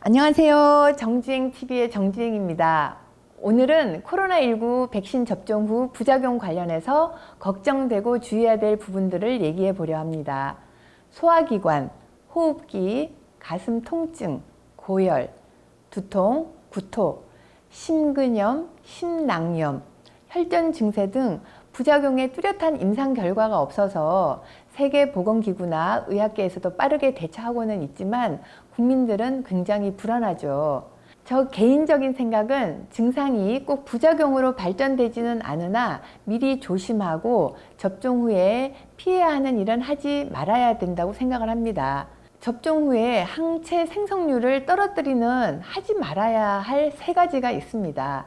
안녕하세요. 정주행TV의 정주행입니다. 오늘은 코로나19 백신 접종 후 부작용 관련해서 걱정되고 주의해야 될 부분들을 얘기해 보려 합니다. 소화기관, 호흡기, 가슴 통증, 고열, 두통, 구토, 심근염, 심낭염, 혈전 증세 등 부작용에 뚜렷한 임상 결과가 없어서 세계보건기구나 의학계에서도 빠르게 대처하고는 있지만 국민들은 굉장히 불안하죠. 저 개인적인 생각은 증상이 꼭 부작용으로 발전되지는 않으나 미리 조심하고 접종 후에 피해야 하는 일은 하지 말아야 된다고 생각을 합니다. 접종 후에 항체 생성률을 떨어뜨리는 하지 말아야 할 세 가지가 있습니다.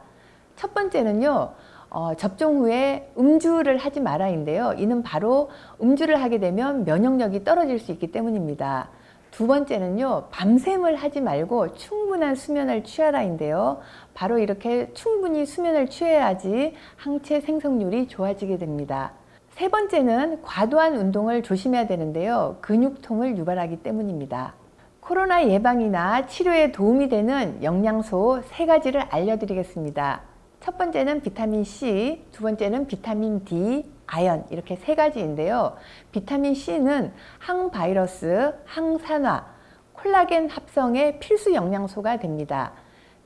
첫 번째는요, 어, 접종 후에 음주를 하지 마라인데요. 이는 바로 음주를 하게 되면 면역력이 떨어질 수 있기 때문입니다. 두 번째는요, 밤샘을 하지 말고 충분한 수면을 취하라인데요. 바로 이렇게 충분히 수면을 취해야지 항체 생성률이 좋아지게 됩니다. 세 번째는 과도한 운동을 조심해야 되는데요. 근육통을 유발하기 때문입니다. 코로나 예방이나 치료에 도움이 되는 영양소 세 가지를 알려드리겠습니다. 첫 번째는 비타민 C, 두 번째는 비타민 D, 아연 이렇게 세 가지인데요. 비타민 C는 항바이러스, 항산화, 콜라겐 합성의 필수 영양소가 됩니다.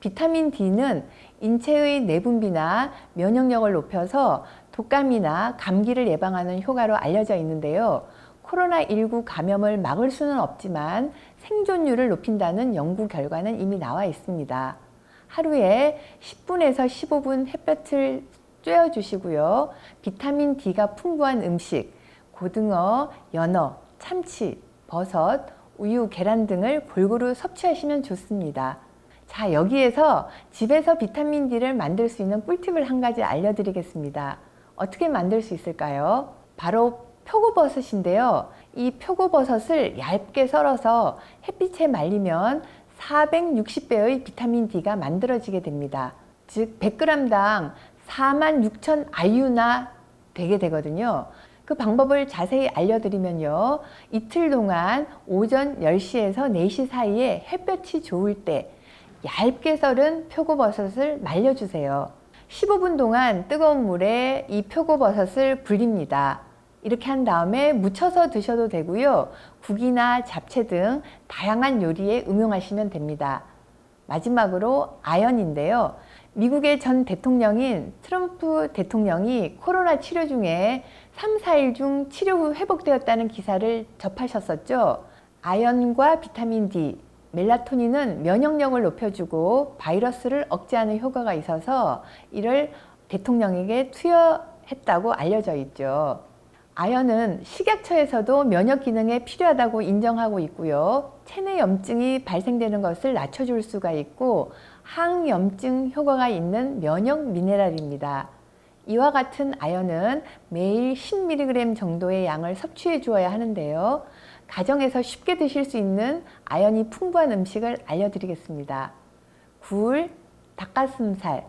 비타민 D는 인체의 내분비나 면역력을 높여서 독감이나 감기를 예방하는 효과로 알려져 있는데요. 코로나19 감염을 막을 수는 없지만 생존율을 높인다는 연구 결과는 이미 나와 있습니다. 하루에 10분에서 15분 햇볕을 쬐어 주시고요. 비타민 D가 풍부한 음식, 고등어, 연어, 참치, 버섯, 우유, 계란 등을 골고루 섭취하시면 좋습니다. 자, 여기에서 집에서 비타민 D를 만들 수 있는 꿀팁을 한 가지 알려드리겠습니다. 어떻게 만들 수 있을까요? 바로 표고버섯인데요. 이 표고버섯을 얇게 썰어서 햇빛에 말리면 460배의 비타민 D가 만들어지게 됩니다. 즉 100g당 4만 6천 IU나 되게 되거든요. 그 방법을 자세히 알려드리면요. 이틀 동안 오전 10시에서 4시 사이에 햇볕이 좋을 때 얇게 썰은 표고버섯을 말려주세요. 15분 동안 뜨거운 물에 이 표고버섯을 불립니다. 이렇게 한 다음에 무쳐서 드셔도 되고요. 국이나 잡채 등 다양한 요리에 응용하시면 됩니다. 마지막으로 아연인데요. 미국의 전 대통령인 트럼프 대통령이 코로나 치료 중에 3, 4일 중 치료 후 회복되었다는 기사를 접하셨었죠. 아연과 비타민 D, 멜라토닌은 면역력을 높여주고 바이러스를 억제하는 효과가 있어서 이를 대통령에게 투여했다고 알려져 있죠. 아연은 식약처에서도 면역 기능에 필요하다고 인정하고 있고요. 체내 염증이 발생되는 것을 낮춰줄 수가 있고 항염증 효과가 있는 면역 미네랄입니다. 이와 같은 아연은 매일 10mg 정도의 양을 섭취해 주어야 하는데요. 가정에서 쉽게 드실 수 있는 아연이 풍부한 음식을 알려드리겠습니다. 굴, 닭가슴살,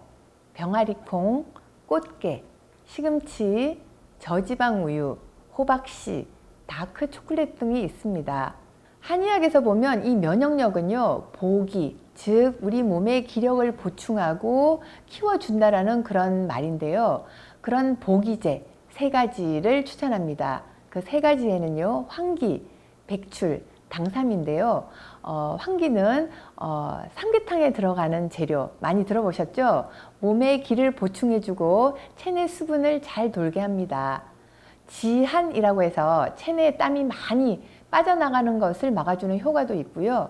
병아리콩, 꽃게, 시금치, 저지방 우유, 호박씨, 다크 초콜릿 등이 있습니다. 한의학에서 보면 이 면역력은요, 보기, 즉, 우리 몸의 기력을 보충하고 키워준다라는 그런 말인데요. 그런 보기제 세 가지를 추천합니다. 그 세 가지에는요, 황기, 백출, 당삼인데요. 어, 황기는 어, 삼계탕에 들어가는 재료 많이 들어보셨죠? 몸에 기를 보충해주고 체내 수분을 잘 돌게 합니다. 지한이라고 해서 체내에 땀이 많이 빠져나가는 것을 막아주는 효과도 있고요.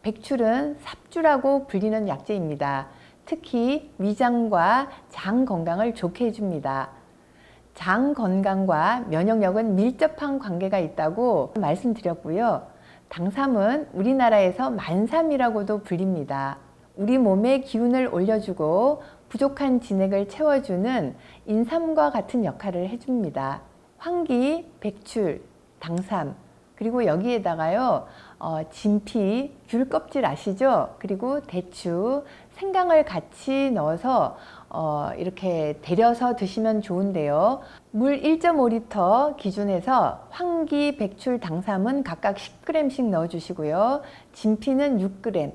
백출은 삽주라고 불리는 약재입니다. 특히 위장과 장 건강을 좋게 해줍니다. 장 건강과 면역력은 밀접한 관계가 있다고 말씀드렸고요. 당삼은 우리나라에서 만삼이라고도 불립니다. 우리 몸의 기운을 올려주고 부족한 진액을 채워주는 인삼과 같은 역할을 해줍니다. 황기, 백출, 당삼, 그리고 여기에다가요, 어, 진피, 귤 껍질 아시죠? 그리고 대추, 생강을 같이 넣어서 어, 이렇게 데려서 드시면 좋은데요. 물 1.5리터 기준에서 황기, 백출, 당삼은 각각 10g씩 넣어주시고요. 진피는 6g,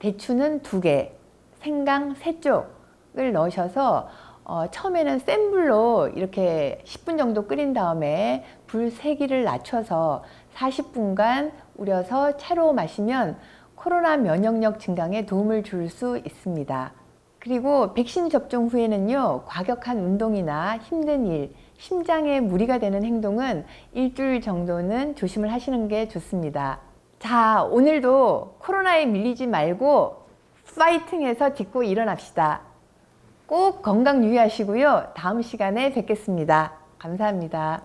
대추는 두 개, 생강 세 쪽을 넣으셔서 어, 처음에는 센 불로 이렇게 10분 정도 끓인 다음에 불 세기를 낮춰서 40분간 우려서 차로 마시면 코로나 면역력 증강에 도움을 줄 수 있습니다. 그리고 백신 접종 후에는요, 과격한 운동이나 힘든 일, 심장에 무리가 되는 행동은 일주일 정도는 조심을 하시는 게 좋습니다. 자, 오늘도 코로나에 밀리지 말고 파이팅해서 딛고 일어납시다. 꼭 건강 유의하시고요. 다음 시간에 뵙겠습니다. 감사합니다.